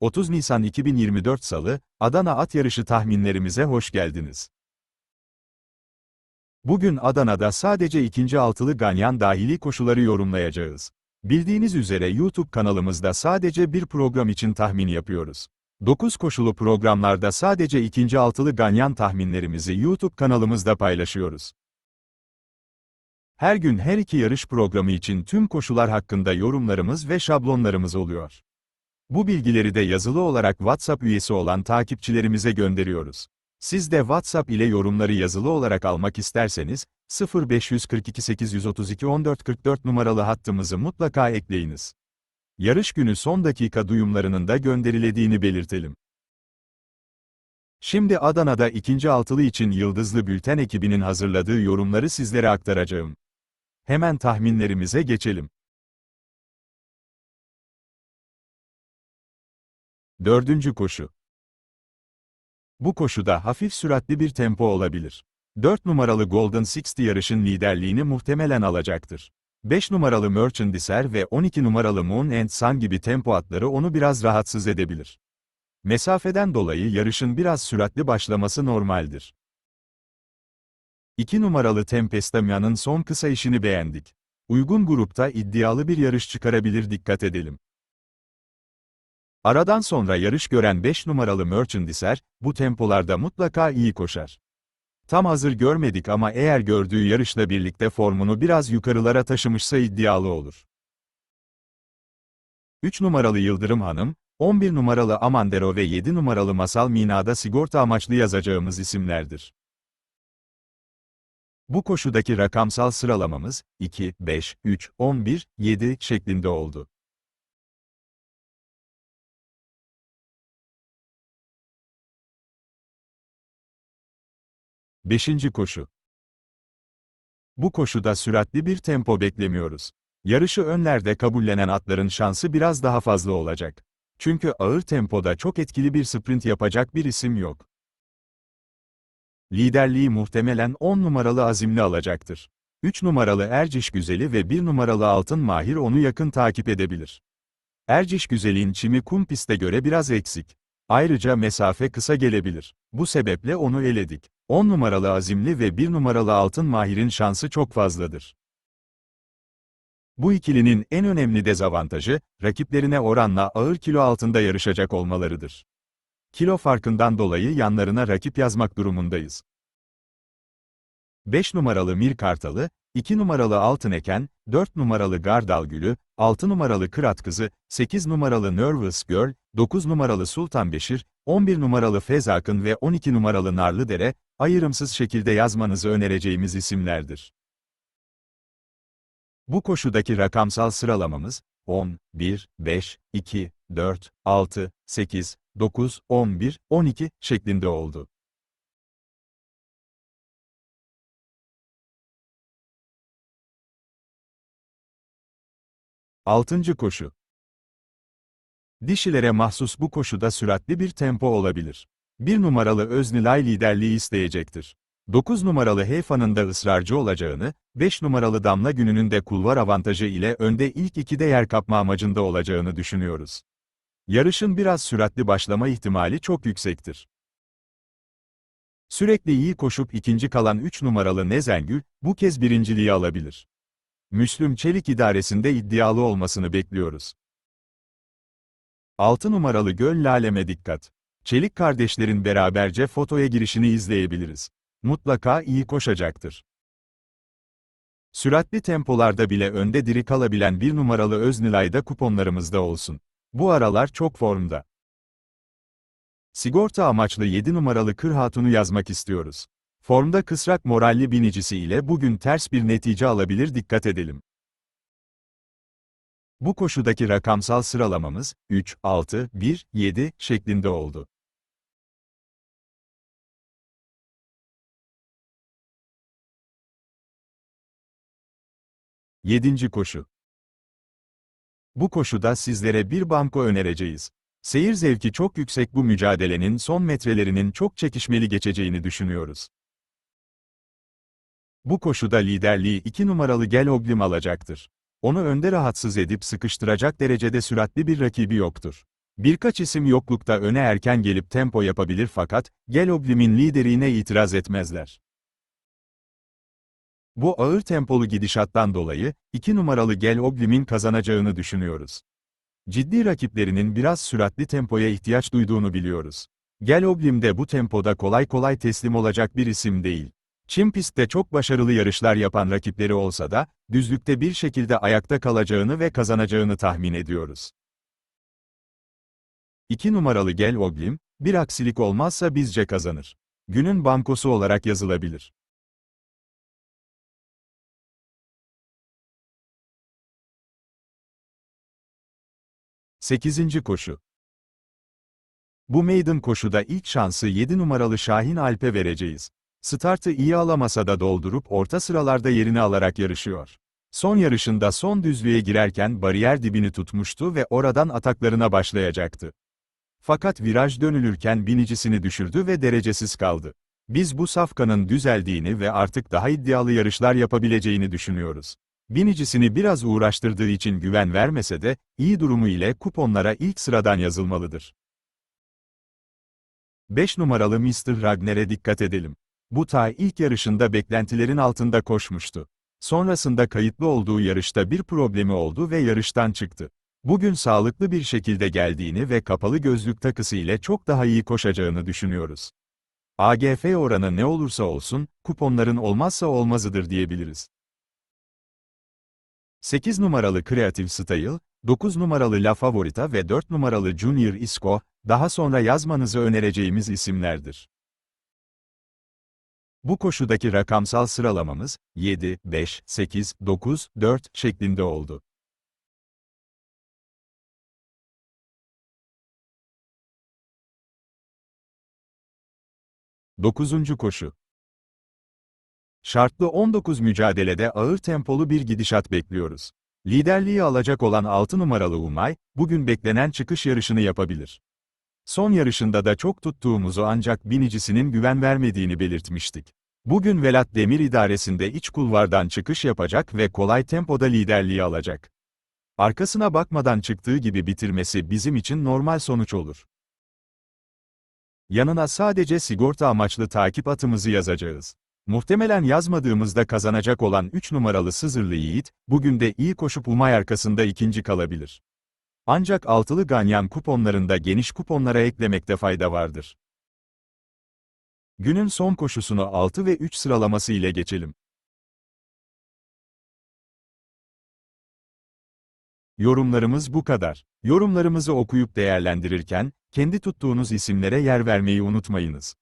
30 Nisan 2024 Salı, Adana At Yarışı tahminlerimize hoş geldiniz. Bugün Adana'da sadece ikinci altılı ganyan dahili koşuları yorumlayacağız. Bildiğiniz üzere YouTube kanalımızda sadece bir program için tahmin yapıyoruz. 9 koşulu programlarda sadece ikinci altılı ganyan tahminlerimizi YouTube kanalımızda paylaşıyoruz. Her gün her iki yarış programı için tüm koşular hakkında yorumlarımız ve şablonlarımız oluyor. Bu bilgileri de yazılı olarak WhatsApp üyesi olan takipçilerimize gönderiyoruz. Siz de WhatsApp ile yorumları yazılı olarak almak isterseniz, 0542 832 1444 numaralı hattımızı mutlaka ekleyiniz. Yarış günü son dakika duyumlarının da gönderilediğini belirtelim. Şimdi Adana'da ikinci altılı için Yıldızlı Bülten ekibinin hazırladığı yorumları sizlere aktaracağım. Hemen tahminlerimize geçelim. Dördüncü koşu. Bu koşuda hafif süratli bir tempo olabilir. 4 numaralı Golden Sixty yarışın liderliğini muhtemelen alacaktır. 5 numaralı Merchandiser ve 12 numaralı Moon and Sun gibi tempo atları onu biraz rahatsız edebilir. Mesafeden dolayı yarışın biraz süratli başlaması normaldir. 2 numaralı Tempestamia'nın son kısa işini beğendik. Uygun grupta iddialı bir yarış çıkarabilir dikkat edelim. Aradan sonra yarış gören 5 numaralı Merchandiser, bu tempolarda mutlaka iyi koşar. Tam hazır görmedik ama eğer gördüğü yarışla birlikte formunu biraz yukarılara taşımışsa iddialı olur. 3 numaralı Yıldırım Hanım, 11 numaralı Amandero ve 7 numaralı Masal Mina'da sigorta amaçlı yazacağımız isimlerdir. Bu koşudaki rakamsal sıralamamız, 2, 5, 3, 11, 7 şeklinde oldu. Beşinci koşu. Bu koşuda süratli bir tempo beklemiyoruz. Yarışı önlerde kabullenen atların şansı biraz daha fazla olacak. Çünkü ağır tempoda çok etkili bir sprint yapacak bir isim yok. Liderliği muhtemelen 10 numaralı Azimli alacaktır. 3 numaralı Erciş Güzeli ve 1 numaralı Altın Mahir onu yakın takip edebilir. Erciş Güzel'in çimi kum piste göre biraz eksik. Ayrıca mesafe kısa gelebilir. Bu sebeple onu eledik. 10 numaralı Azimli ve 1 numaralı Altın Mahir'in şansı çok fazladır. Bu ikilinin en önemli dezavantajı, rakiplerine oranla ağır kilo altında yarışacak olmalarıdır. Kilo farkından dolayı yanlarına rakip yazmak durumundayız. 5 numaralı Mir Kartalı, 2 numaralı Altın Eken, 4 numaralı Gardal Gülü, 6 numaralı Kırat Kızı, 8 numaralı Nervous Girl, 9 numaralı Sultan Beşir, 11 numaralı Fezakın ve 12 numaralı Narlıdere, ayrımsız şekilde yazmanızı önereceğimiz isimlerdir. Bu koşudaki rakamsal sıralamamız, 10, 1, 5, 2, 4, 6, 8, 9, 11, 12 şeklinde oldu. Altıncı koşu. Dişilere mahsus bu koşuda süratli bir tempo olabilir. Bir numaralı Öznilay liderliği isteyecektir. 9 numaralı Heyfa'nın da ısrarcı olacağını, 5 numaralı Damla Günü'nün de kulvar avantajı ile önde ilk ikide yer kapma amacında olacağını düşünüyoruz. Yarışın biraz süratli başlama ihtimali çok yüksektir. Sürekli iyi koşup ikinci kalan 3 numaralı Nezengül, bu kez birinciliği alabilir. Müslüm Çelik idaresinde iddialı olmasını bekliyoruz. 6 numaralı Göl Laleme dikkat. Çelik kardeşlerin beraberce fotoya girişini izleyebiliriz. Mutlaka iyi koşacaktır. Süratli tempolarda bile önde diri kalabilen bir numaralı Öznilay'da kuponlarımızda olsun. Bu aralar çok formda. Sigorta amaçlı 7 numaralı Kır Hatun'u yazmak istiyoruz. Formda kısrak moralli binicisi ile bugün ters bir netice alabilir dikkat edelim. Bu koşudaki rakamsal sıralamamız 3, 6, 1, 7 şeklinde oldu. Yedinci koşu. Bu koşuda sizlere bir banko önereceğiz. Seyir zevki çok yüksek bu mücadelenin son metrelerinin çok çekişmeli geçeceğini düşünüyoruz. Bu koşuda liderliği 2 numaralı Gel Oglim alacaktır. Onu önde rahatsız edip sıkıştıracak derecede süratli bir rakibi yoktur. Birkaç isim yoklukta öne erken gelip tempo yapabilir fakat, Geloblim'in liderliğine itiraz etmezler. Bu ağır tempolu gidişattan dolayı, 2 numaralı Geloblim'in kazanacağını düşünüyoruz. Ciddi rakiplerinin biraz süratli tempoya ihtiyaç duyduğunu biliyoruz. Geloblim de bu tempoda kolay kolay teslim olacak bir isim değil. Çim pistte çok başarılı yarışlar yapan rakipleri olsa da, düzlükte bir şekilde ayakta kalacağını ve kazanacağını tahmin ediyoruz. 2 numaralı Gel Oblim, bir aksilik olmazsa bizce kazanır. Günün bankosu olarak yazılabilir. Sekizinci koşu. Bu maiden koşuda ilk şansı 7 numaralı Şahin Alp'e vereceğiz. Startı iyi alamasa da doldurup orta sıralarda yerini alarak yarışıyor. Son yarışında son düzlüğe girerken bariyer dibini tutmuştu ve oradan ataklarına başlayacaktı. Fakat viraj dönülürken binicisini düşürdü ve derecesiz kaldı. Biz bu safkanın düzeldiğini ve artık daha iddialı yarışlar yapabileceğini düşünüyoruz. Binicisini biraz uğraştırdığı için güven vermese de, iyi durumu ile kuponlara ilk sıradan yazılmalıdır. 5 numaralı Mr. Ragner'e dikkat edelim. Bu tay ilk yarışında beklentilerin altında koşmuştu. Sonrasında kayıtlı olduğu yarışta bir problemi oldu ve yarıştan çıktı. Bugün sağlıklı bir şekilde geldiğini ve kapalı gözlük takısı ile çok daha iyi koşacağını düşünüyoruz. AGF oranı ne olursa olsun, kuponların olmazsa olmazıdır diyebiliriz. 8 numaralı Creative Style, 9 numaralı La Favorita ve 4 numaralı Junior Isco, daha sonra yazmanızı önereceğimiz isimlerdir. Bu koşudaki rakamsal sıralamamız, 7, 5, 8, 9, 4 şeklinde oldu. Dokuzuncu koşu. Şartlı 19 mücadelede ağır tempolu bir gidişat bekliyoruz. Liderliği alacak olan 6 numaralı Umay, bugün beklenen çıkış yarışını yapabilir. Son yarışında da çok tuttuğumuzu ancak binicisinin güven vermediğini belirtmiştik. Bugün Velat Demir idaresinde iç kulvardan çıkış yapacak ve kolay tempoda liderliği alacak. Arkasına bakmadan çıktığı gibi bitirmesi bizim için normal sonuç olur. Yanına sadece sigorta amaçlı takip atımızı yazacağız. Muhtemelen yazmadığımızda kazanacak olan 3 numaralı Sızırlı Yiğit, bugün de iyi koşup Umay arkasında ikinci kalabilir. Ancak altılı ganyan kuponlarında geniş kuponlara eklemekte fayda vardır. Günün son koşusunu 6 ve 3 sıralaması ile geçelim. Yorumlarımız bu kadar. Yorumlarımızı okuyup değerlendirirken, kendi tuttuğunuz isimlere yer vermeyi unutmayınız.